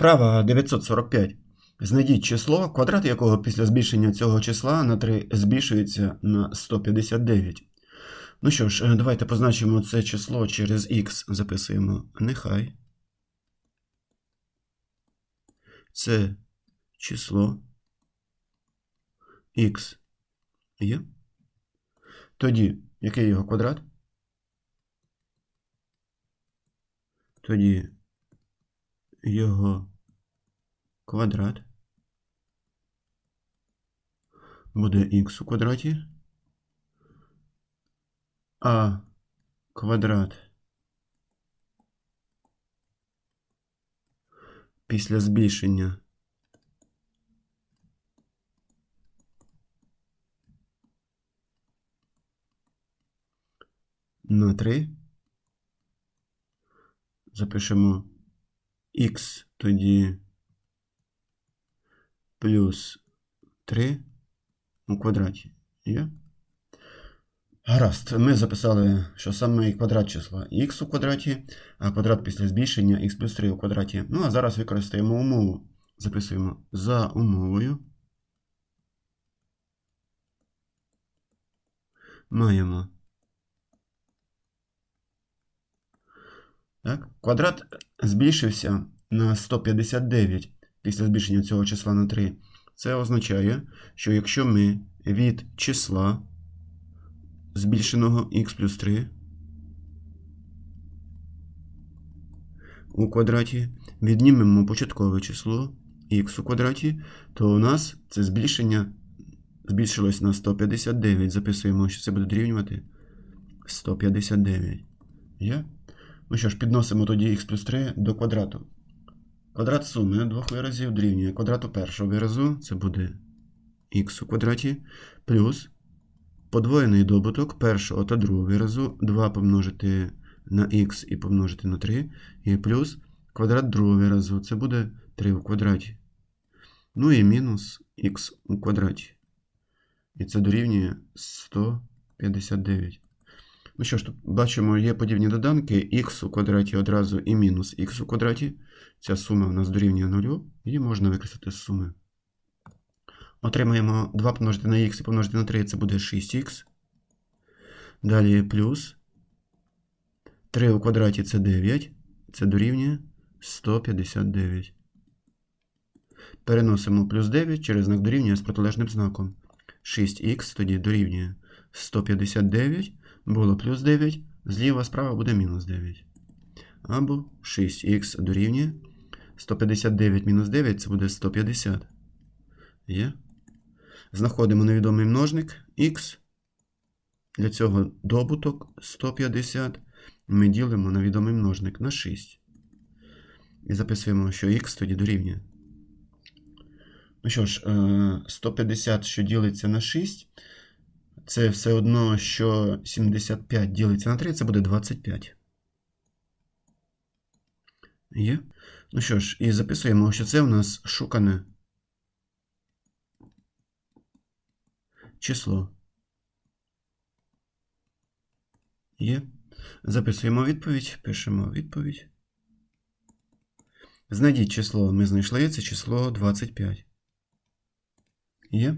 Вправа 945. Знайдіть число, квадрат якого після збільшення цього числа на 3 збільшується на 159. Ну що ж, е, давайте позначимо це число через х. Записуємо нехай. Це число х є. Тоді, який його квадрат? Тоді його квадрат. Буде х у квадраті, а квадрат. Після збільшення. На 3 запишемо х тоді плюс 3 у квадраті. Є? Гаразд, ми записали, що саме квадрат числа х у квадраті, а квадрат після збільшення х плюс 3 у квадраті. Ну, а зараз використаємо умову. Записуємо за умовою. Маємо. Так? Квадрат збільшився на 159 після збільшення цього числа на 3. Це означає, що якщо ми від числа збільшеного х плюс 3 у квадраті віднімемо початкове число х у квадраті, то у нас це збільшення збільшилось на 159. Записуємо, що це буде дорівнювати 159. Є? Ну що ж, підносимо тоді х плюс 3 до квадрату. Квадрат суми двох виразів дорівнює квадрату першого виразу, це буде х у квадраті, плюс подвоєний добуток першого та другого виразу 2 помножити на х і помножити на 3, і плюс квадрат другого виразу, це буде 3 у квадраті. Ну і мінус х у квадраті. І це дорівнює 159. Ну що ж, тут бачимо, є подібні доданки х у квадраті одразу і мінус х у квадраті. Ця сума у нас дорівнює 0, її можна викреслити з суми. Отримаємо 2 помножити на х і помножити на 3, це буде 6х. Далі плюс 3 у квадраті це 9, це дорівнює 159. Переносимо плюс 9 через знак дорівнює з протилежним знаком. 6х тоді дорівнює 159 було плюс 9, зліва справа буде мінус 9. Або 6х дорівнює 159 мінус 9 це буде 150. Є. Знаходимо невідомий множник х. Для цього добуток 150. Ми ділимо на відомий множник на 6. І записуємо, що х тоді дорівнює. Ну що ж, е, 150, що ділиться на 6. Це все одно, що 75 ділиться на 3, це буде 25. Є? Ну що ж, і записуємо, що це у нас шукане число. Є. Записуємо відповідь, пишемо відповідь. Знайдіть число, ми знайшли це число 25. Є.